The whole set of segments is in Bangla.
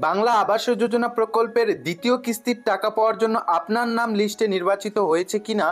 বাংলা আবাস যোজনা প্রকল্পের দ্বিতীয় কিস্তির টাকা পাওয়ার জন্য আপনার নাম লিস্টে নির্বাচিত হয়েছে কিনা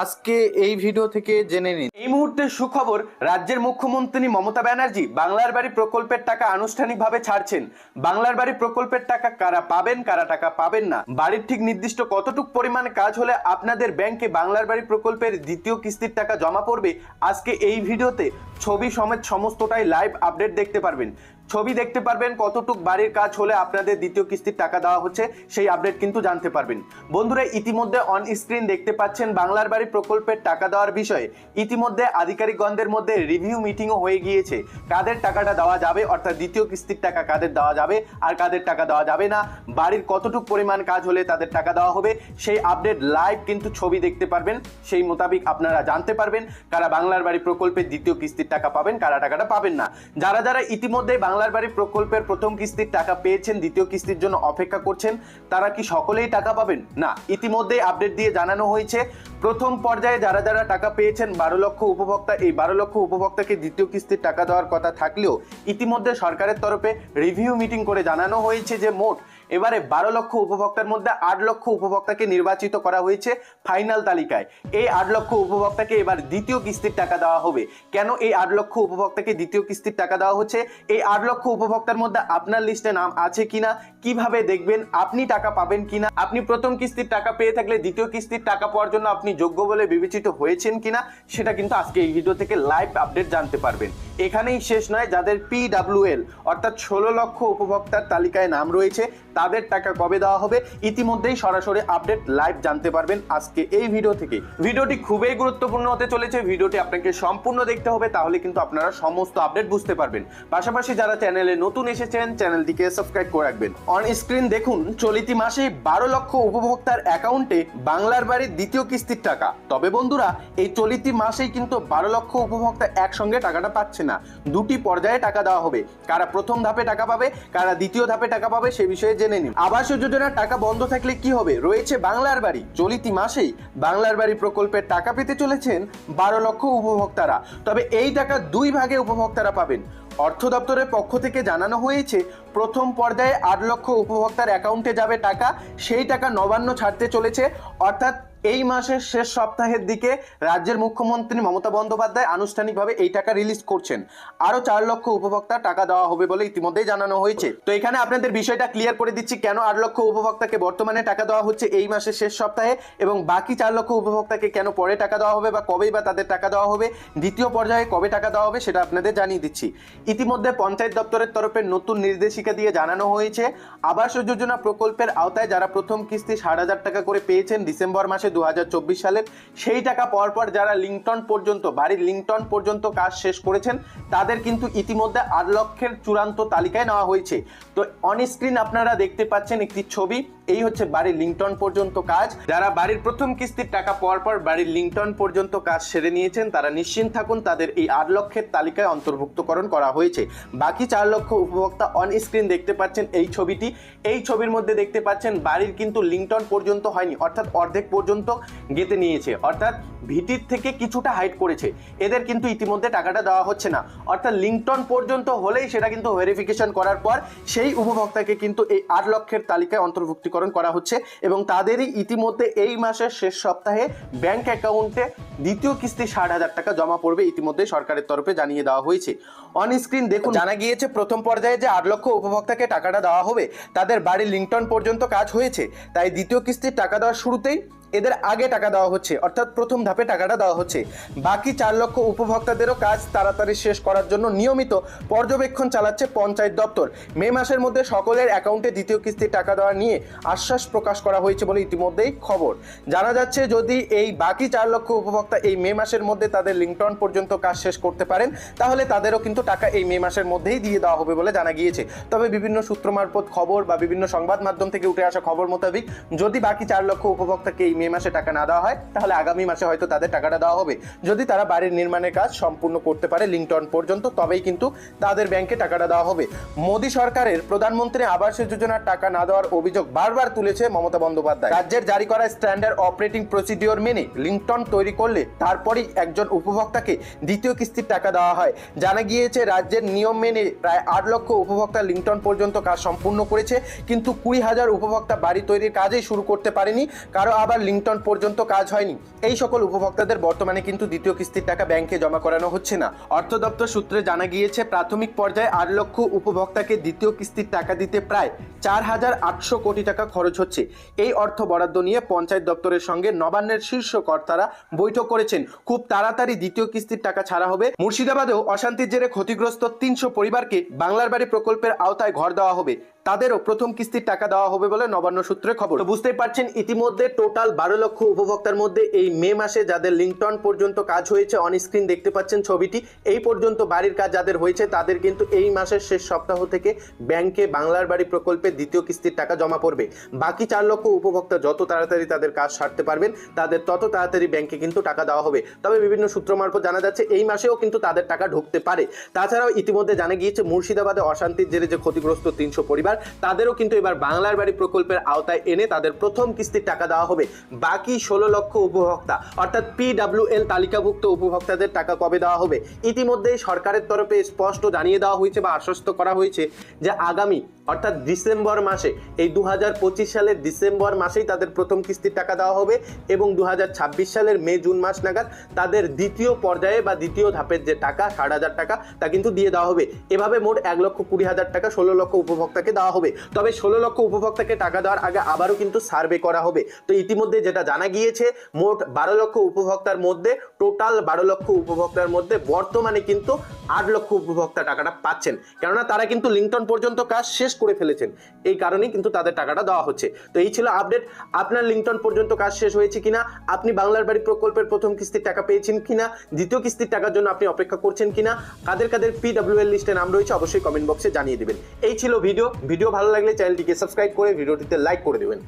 আজকে এই ভিডিও থেকে জেনে নিন। এই মুহূর্তে সুখবর, রাজ্যের মুখ্যমন্ত্রী মমতা ব্যানার্জি বাংলার বাড়ি প্রকল্পের টাকা আনুষ্ঠানিকভাবে ছাড়ছেন। বাংলার বাড়ি প্রকল্পের টাকা কারা পাবেন, কারা টাকা পাবেন না? বাড়ির ঠিক নির্দিষ্ট কতটুক পরিমাণ কাজ হলে আপনাদের ব্যাংকে বাংলার বাড়ি প্রকল্পের দ্বিতীয় কিস্তির টাকা জমা পড়বে? আজকে এই ভিডিওতে ছবি সমেত সমস্তটাই লাইভ আপডেট দেখতে পারবেন। ছবি দেখতে পারবেন কতটুক বাড়ির কাজ হলে আপনাদের দ্বিতীয় কিস্তির টাকা দেওয়া হচ্ছে, সেই আপডেট কিন্তু জানতে পারবেন। বন্ধুরা, ইতিমধ্যে অন স্ক্রিন দেখতে পাচ্ছেন বাংলার বাড়ি প্রকল্পের টাকা দেওয়ার বিষয়ে ইতিমধ্যে আধিকারিকগণদের মধ্যে রিভিউ মিটিংও হয়ে গিয়েছে। কাদের টাকাটা দেওয়া যাবে, অর্থাৎ দ্বিতীয় কিস্তির টাকা কাদের দেওয়া যাবে আর কাদের টাকা দেওয়া যাবে না, বাড়ির কতটুক পরিমাণ কাজ হলে তাদের টাকা দেওয়া হবে, সেই আপডেট লাইভ কিন্তু ছবি দেখতে পারবেন, সেই মোতাবেক আপনারা জানতে পারবেন কারা বাংলার বাড়ি প্রকল্পের দ্বিতীয় কিস্তির টাকা পাবেন, কারা টাকাটা পাবেন না। যারা যারা ইতিমধ্যে বাংলার বাড়ি প্রকল্পের প্রথম কিস্তির টাকা পেয়েছেন, দ্বিতীয় কিস্তির জন্য অপেক্ষা করছেন, তারা কি সকলেই টাকা পাবেন? না, ইতিমধ্যেই আপডেট দিয়ে জানানো হয়েছে, প্রথম পর্যায়ে যারা যারা টাকা পেয়েছেন বারো লক্ষ উপভোক্তা, এই বারো লক্ষ উপভোক্তাকে দ্বিতীয় কিস্তির টাকা দেওয়ার কথা থাকলেও ইতিমধ্যে সরকারের তরফে রিভিউ মিটিং করে জানানো হয়েছে যে মোট এবারে বারো লক্ষ উপভোক্তার মধ্যে আট লক্ষ উপভোক্তাকে নির্বাচিত করা হয়েছে ফাইনাল তালিকায়। এই আট লক্ষ উপভোক্তাকে এবার দ্বিতীয় কিস্তির টাকা দেওয়া হবে। কেন এই আট লক্ষ উপভোক্তাকে দ্বিতীয় কিস্তির টাকা দেওয়া হচ্ছে? এই আট লক্ষ উপভোক্তার মধ্যে আপনার লিস্টে নাম আছে কিনা? কীভাবে দেখবেন আপনি টাকা পাবেন কিনা? আপনি প্রথম কিস্তির টাকা পেয়ে থাকলে দ্বিতীয় কিস্তির টাকা পাওয়ার জন্য আপনি যোগ্য বলে বিবেচিত হয়েছেন কিনা? সেটা কিন্তু আজকে এই ভিডিও থেকে লাইভ আপডেট জানতে পারবেন। এখানেই শেষ নয়, যাদের পিডাব্লিউএল অর্থাৎ ষোলো লক্ষ উপভোক্তার তালিকায় নাম রয়েছে, তাদের টাকা কবে দেওয়া হবে? ইতিমধ্যেই সরাসরি আপডেট লাইভ জানতে পারবেন আজকে এই ভিডিও থেকে। ভিডিওটি খুবই গুরুত্বপূর্ণ হতে চলেছে, ভিডিওটি আপনাকে সম্পূর্ণ দেখতে হবে, তাহলে কিন্তু আপনারা সমস্ত আপডেট বুঝতে পারবেন। পাশাপাশি যারা চ্যানেলে নতুন এসেছেন, চ্যানেলটিকে সাবস্ক্রাইব করে রাখবেন। অন স্ক্রিন দেখুন, চলিতি মাসে বারো লক্ষ উপভোক্তার অ্যাকাউন্টে বাংলার বাড়ির দ্বিতীয় কিস্তির টাকা। তবে বন্ধুরা, এই চলিতি মাসেই কিন্তু বারো লক্ষ উপভোক্তা একসঙ্গে টাকাটা পাচ্ছে। না। দুটি পর্যায়ে টাকা দেওয়া হবে। কারা প্রথম ধাপে টাকা পাবে, কারা দ্বিতীয় ধাপে টাকা পাবে সে বিষয়ে জেনে নিন। আবাস যোজনার টাকা বন্ধ থাকলে কি হবে? রয়েছে বাংলার বাড়ি। চলিতি মাসেই বাংলার বাড়ি প্রকল্পের টাকা পেতে চলেছেন বারো লক্ষ উপভোক্তারা। তবে এই টাকা দুই ভাগে উপভোক্তারা পাবেন। অর্থ দপ্তরের পক্ষ থেকে জানানো হয়েছে, প্রথম পর্যায়ে আট লক্ষ উপভোক্তার অ্যাকাউন্টে যাবে টাকা, সেই টাকা নবান্ন ছাড়তে চলেছে। অর্থাৎ এই মাসের শেষ সপ্তাহের দিকে রাজ্যের মুখ্যমন্ত্রী মমতা বন্দ্যোপাধ্যায় আনুষ্ঠানিকভাবে এই টাকা রিলিজ করছেন। আরও চার লক্ষ উপভোক্তা টাকা দেওয়া হবে বলে ইতিমধ্যেই জানানো হয়েছে। তো এখানে আপনাদের বিষয়টা ক্লিয়ার করে দিচ্ছি, কেন আট লক্ষ উপভোক্তাকে বর্তমানে টাকা দেওয়া হচ্ছে এই মাসের শেষ সপ্তাহে এবং বাকি চার লক্ষ উপভোক্তাকে কেন পরে টাকা দেওয়া হবে বা কবেই বা তাদের টাকা দেওয়া হবে, দ্বিতীয় পর্যায়ে কবে টাকা দেওয়া হবে সেটা আপনাদের জানিয়ে দিচ্ছি। ইতিমধ্যে পঞ্চায়েত দপ্তরের তরফে নতুন নির্দেশিকা দিয়ে জানানো হয়েছে, আবাস যোজনা প্রকল্পের আওতায় যারা প্রথম কিস্তি ষাট হাজার টাকা করে পেয়েছেন ডিসেম্বর মাসে দু সালের। সেই টাকা পাওয়ার পর যারা লিঙ্কটন পর্যন্ত, বাড়ির লিঙ্কটন পর্যন্ত কাজ শেষ করেছেন, তাদের কিন্তু ইতিমধ্যে আট লক্ষের চূড়ান্ত তালিকায় নেওয়া হয়েছে। তো অন স্ক্রিন আপনারা দেখতে পাচ্ছেন একটি ছবি, এই হচ্ছে বাড়ির লিঙ্কটন পর্যন্ত কাজ। যারা বাড়ির প্রথম কিস্তির টাকা পাওয়ার পর বাড়ির লিঙ্কটন পর্যন্ত কাজ সেরে নিয়েছেন, তারা নিশ্চিন্ত থাকুন, তাদের এই আট লক্ষের তালিকায় অন্তর্ভুক্তকরণ করা হয়েছে। বাকি চার লক্ষ উপভোক্তা অন স্ক্রিন দেখতে পাচ্ছেন এই ছবিটি। এই ছবির মধ্যে দেখতে পাচ্ছেন বাড়ির কিন্তু লিঙ্কটন পর্যন্ত হয়নি, অর্থাৎ অর্ধেক পর্যন্ত গেতে নিয়েছে। অর্থাৎ ভিটির থেকে কিছুটা হাইট করেছে। এদের কিন্তু ইতিমধ্যে টাকাটা দেওয়া হচ্ছে না। অর্থাৎ লিঙ্কটন পর্যন্ত হলেই সেটা কিন্তু ভেরিফিকেশন করার পর সেই উপভোক্তাকে কিন্তু এই আট লক্ষের তালিকায় অন্তর্ভুক্তিকরণ করা হচ্ছে এবং তাদেরই ইতিমধ্যে এই মাসের শেষ সপ্তাহে ব্যাংক অ্যাকাউন্টে দ্বিতীয় কিস্তি ষাট হাজার টাকা জমা পড়বে ইতিমধ্যে সরকারের তরফে জানিয়ে দেওয়া হয়েছে। অন স্ক্রিন দেখুন। জানা গিয়েছে, প্রথম পর্যায়ে যে আট লক্ষ উপভোক্তাকে টাকাটা দেওয়া হবে, তাদের বাড়ির লিঙ্কটন পর্যন্ত কাজ হয়েছে। তাই দ্বিতীয় কিস্তির টাকা দেওয়ার শুরুতেই এদের আগে টাকা দেওয়া হচ্ছে, অর্থাৎ প্রথম ধাপে টাকাটা দেওয়া হচ্ছে। বাকি চার লক্ষ উপভোক্তাদেরও কাজ তাড়াতাড়ি শেষ করার জন্য নিয়মিত পর্যবেক্ষণ চালাচ্ছে পঞ্চায়েত দপ্তর। মে মাসের মধ্যে সকলের অ্যাকাউন্টে দ্বিতীয় কিস্তির টাকা দেওয়া নিয়ে আশ্বাস প্রকাশ করা হয়েছে বলে ইতিমধ্যেই খবর। জানা যাচ্ছে, যদি এই বাকি চার লক্ষ উপভোক্তা এই মে মাসের মধ্যে তাদের লিঙ্কটন পর্যন্ত কাজ শেষ করতে পারেন, তাহলে তাদেরও কিন্তু টাকা এই মে মাসের মধ্যেই দিয়ে দেওয়া হবে বলে জানা গিয়েছে। তবে বিভিন্ন সূত্র মারফত খবর বা বিভিন্ন সংবাদ মাধ্যম থেকে উঠে আসা খবর মোতাবেক যদি বাকি চার লক্ষ উপভোক্তাকে এই মে মাসে টাকা না দেওয়া হয়, তাহলে আগামী মাসে হয়তো তাদের টাকাটা দেওয়া হবে। যদি তারা বাড়ির নির্মাণের কাজ সম্পূর্ণ করতে পারে লিঙ্কটন পর্যন্ত, তবেই কিন্তু তাদের ব্যাংকে টাকাটা দেওয়া হবে। মোদী সরকারের প্রধানমন্ত্রী আবাস যোজনার টাকা না দেওয়ার অভিযোগ বারবার তুলেছে মমতা বন্দ্যোপাধ্যায়। রাজ্যের জারি করা স্ট্যান্ডার্ড অপারেটিং প্রসিডিওর মেনে লিঙ্কটন তৈরি করলে তারপরেই একজন উপভোক্তাকে দ্বিতীয় কিস্তির টাকা দেওয়া হয়। জানা গিয়েছে, রাজ্যের নিয়ম মেনে প্রায় আট লক্ষ উপভোক্তা লিঙ্কটন পর্যন্ত কাজ সম্পূর্ণ করেছে, কিন্তু কুড়ি হাজার উপভোক্তা বাড়ি তৈরির কাজেই শুরু করতে পারেনি। কারও আবার লিঙ্কটন পর্যন্ত কাজ হয়নি। এই সকল উপভোক্তাদের বর্তমানে কিন্তু দ্বিতীয় কিস্তির টাকা ব্যাংকে জমা করানো হচ্ছে না। অর্থ দপ্তর সূত্রে জানা গিয়েছে, প্রাথমিক পর্যায়ে আট লক্ষ উপভোক্তাকে দ্বিতীয় কিস্তির টাকা দিতে প্রায় চার হাজার আটশো কোটি টাকা খরচ হচ্ছে। এই অর্থ বরাদ্দ নিয়ে পঞ্চায়েত দপ্তরের সঙ্গে নবান্নের শীর্ষ কর্তারা বৈঠক করেছেন। খুব তাড়াতাড়ি দ্বিতীয় কিস্তির টাকা ছাড়া হবে। মুর্শিদাবাদেও অশান্তির জেরে ক্ষতিগ্রস্ত তিনশো পরিবারকে বাংলার বাড়ি প্রকল্পের আওতায় ঘর দেওয়া হবে। তাদেরও প্রথম কিস্তির টাকা দেওয়া হবে বলে নবান্ন সূত্রে খবর। বুঝতেই পারছেন, ইতিমধ্যে টোটাল বারো লক্ষ উপভোক্তার মধ্যে এই মে মাসে যাদের লিঙ্কটন পর্যন্ত কাজ হয়েছে অন স্ক্রিন দেখতে পাচ্ছেন ছবিটি। এই পর্যন্ত বাড়ির কাজ যাদের হয়েছে, তাদের কিন্তু এই মাসের শেষ সপ্তাহ থেকে ব্যাংকে বাংলার বাড়ি প্রকল্পে দ্বিতীয় কিস্তির টাকা জমা পড়বে। বাকি চার লক্ষ উপভোক্তা যত তাড়াতাড়ি তাদের কাজ সারতে পারবেন, তাদের তত তাড়াতাড়ি ব্যাংকে কিন্তু টাকা দেওয়া হবে। তবে বিভিন্ন সূত্র মারফত জানা যাচ্ছে, এই মাসেও কিন্তু তাদের টাকা ঢুকতে পারে। তাছাড়াও ইতিমধ্যে জানা গিয়েছে, মুর্শিদাবাদে অশান্তির জেরে যে ক্ষতিগ্রস্ত তিনশো পরিবার, তাদেরও কিন্তু এবার বাংলার বাড়ি প্রকল্পের আওতায় এনে তাদের প্রথম কিস্তির টাকা দেওয়া হবে। বাকি ষোলো লক্ষ উপভোক্তা, অর্থাৎ পিডাব্লিউএল তালিকাভুক্ত উপভোক্তাদের টাকা কবে দেওয়া হবে? ইতিমধ্যেই সরকারের তরফে স্পষ্ট জানিয়ে দেওয়া হয়েছে বা আশ্বস্ত করা হয়েছে যে আগামী অর্থাৎ ডিসেম্বর মাসে, এই দু হাজার পঁচিশ সালের ডিসেম্বর মাসেই তাদের প্রথম কিস্তির টাকা দেওয়া হবে এবং দু হাজার ছাব্বিশ সালের মে, জুন মাস নাগাদ তাদের দ্বিতীয় পর্যায়ে বা দ্বিতীয় ধাপের যে টাকা, ষাট হাজার টাকা, তা কিন্তু দিয়ে দেওয়া হবে। এভাবে মোট এক লক্ষ কুড়ি হাজার টাকা ষোলো লক্ষ উপভোক্তাকে দেওয়া হবে। তবে ষোলো লক্ষ উপভোক্তাকে টাকা দেওয়ার আগে আবারও কিন্তু সার্ভে করা হবে। তো ইতিমধ্যে যেটা জানা গিয়েছে, মোট বারো লক্ষ উপভোক্তার মধ্যে, টোটাল বারো লক্ষ উপভোক্তার মধ্যে বর্তমানে কিন্তু আট লক্ষ উপভোক্তা টাকাটা পাচ্ছেন। কেননা তারা কিন্তু লিঙ্কটন পর্যন্ত কাজ শেষ করে ফেলেছেন। এই কারণেই কিন্তু তাদের টাকাটা দেওয়া হচ্ছে। তো এই ছিল আপডেট। আপনার লিঙ্কটন পর্যন্ত কাজ শেষ হয়েছে কিনা? আপনি বাংলার বাড়ি প্রকল্পের প্রথম কিস্তির টাকা পেয়েছেন কিনা? দ্বিতীয় কিস্তির টাকার জন্য আপনি অপেক্ষা করছেন কিনা? কাদের কাদের পিডব্লিউএল লিস্টে নাম রয়েছে অবশ্যই কমেন্ট বক্সে জানিয়ে দেবেন। এই ছিল ভিডিও। ভিডিও ভালো লাগলে চ্যানেলটিকে সাবস্ক্রাইব করে ভিডিওটিতে লাইক করে দেবেন।